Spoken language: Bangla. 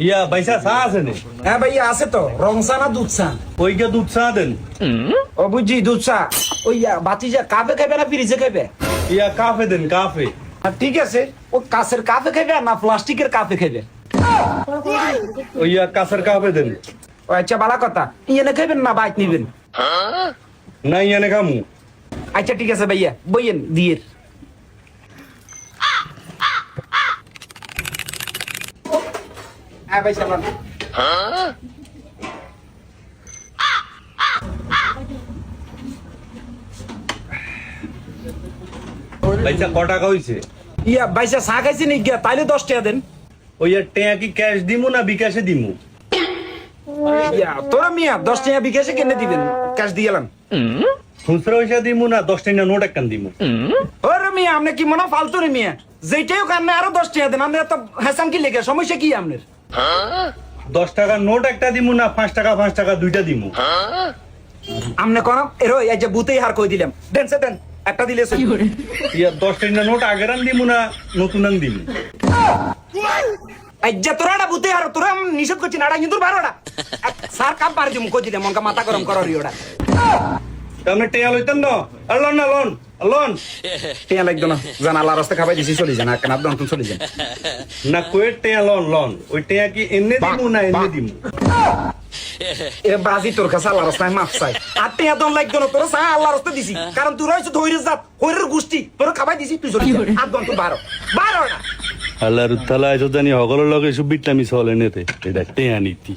ইয়া পয়সা চা আছে নে। হ্যাঁ ভাইয়া আছে তো। রং চা না দুধ চা? ওইকে দুধ চা দেন। ও বুঝছি দুধ চা। ওই বাতিজা কাপে খাবে না ফ্রিজে খাবে ইয়া কাফে দেন কাফে। ঠিক আছে ও কাছের কাপে খাবে না প্লাস্টিকের কাপে খাবে ওইয়া কাছের কাফে দেন। ও আচ্ছা ভালো কথা। ইয়ে খাবেন না বাইক নিবেন? না ইয়ানে খামু। আচ্ছা ঠিক আছে ভাইয়া বইয়েন দিয়ে হ্যাঁ ভাই চালান ক টাকা হইছে? ইয়া ভাইসা চা খাইছি নি গিয়া তাইলে দশ টাকা দেন। ওইয়া টেয়া কি ক্যাশ দিমু না বিকাশে দিমু? ইয়া তোরা মিয়া দশ টাকা বিকাশে কেনে দিবেন? ক্যাশ দিয়ে এলাম। খুচরা পয়সা দিমু না দশ টাকা নোট একখান দিমু? ওরে মিয়া আপনি কি মনে হয় ফালতু রে মিয়া? যেইটাই হোক আরও দশ টাকা দেন আপনি এত হেসাম কি লেগে? সমস্যা কি আপনার? দশ টাকা নোট একটা দিমু না পাঁচ টাকা পাঁচ টাকা দুইটা দিমু? আপনি কোন এরো এই যে বুতেই হার কই দিলাম। দেন সে দেন একটা দিলে সই। ইয়া দশ টাকা নোট আগের আন দিমু না নতুন আন দিমু? এই যে তোরা না বুতেই হার তোরা আমি নিষেধ করছি না কিন্তু বারোটা। স্যার কাপ পারি দিমু কই দিলাম মনকা মাথা গরম করো রিওটা। তাহলে টেয়া লইতেন না? আর লন না লন লন। টিয়া লাগতো না। জান আল্লাহ রাস্তা খাবাই দিছি চলে যান। কেন আপনি অন্তন চলে যান। না কয়ে টেয়া লন লন। ওই টেয়া কি এনে দিমু না এনে দিমু? এ বাজি তোর কাছে আল্লাহ রাস্তায় মাফ চাই। আর টিয়া দন লাগতো না তোর চা আল্লাহ রাস্তা দিছি। কারণ তুই রয়েছে ধৈর্য জাত হৈরের গোষ্ঠী। তোর খাবাই দিছি তুই চলে যা। আর দন তুই বারো বারোটা আল্লাহর তালা এত জানি সকলের লগে সুবিটলামি চলে নেতে এটা টেয়া নীতি।